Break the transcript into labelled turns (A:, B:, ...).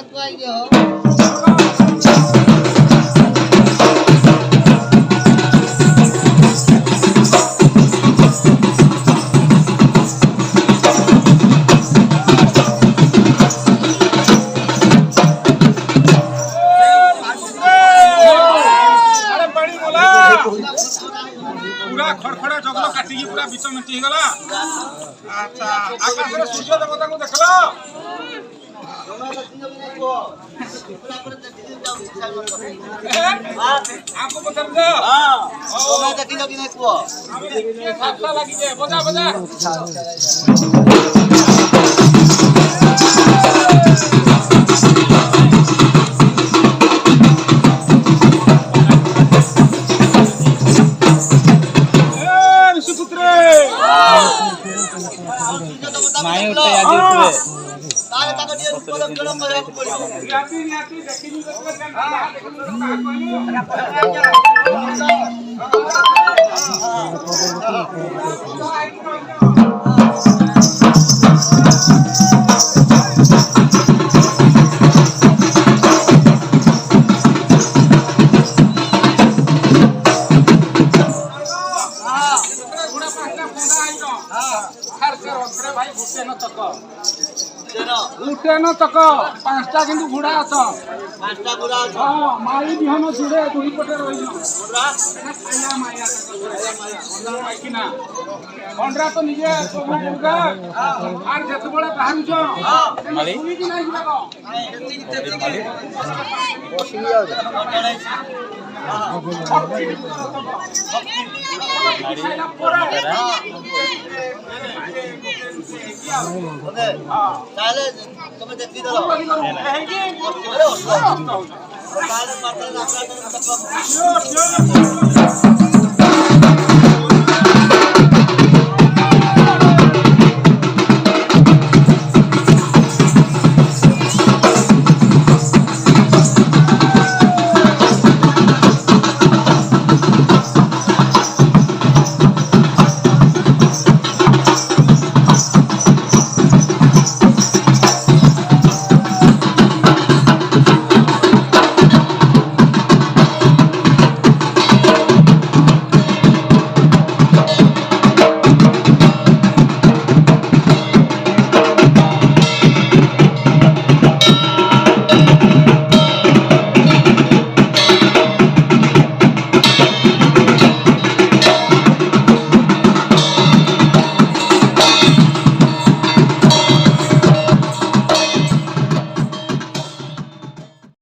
A: ମିଟି
B: ହେଇଗଲା ଆଚ୍ଛା ଆକାଶରେ ସୂର୍ଯ୍ୟ ଦେବତାଙ୍କୁ ଦେଖିଲ লাগি যায় বজা বজা
A: মায়ে উঠে আজ
C: উঠবে
B: भाई घुसे न तक উঠেন তক পাঁচটা কিন্তু ঘোড়া আছ মাই বিহন জুড়ে দুই পটে রইল খন্ডা তো নিজে আর যেতবে বাহারুছ
A: বসিয়ে তাহলে তুমি দেখি ধরো
B: তাহলে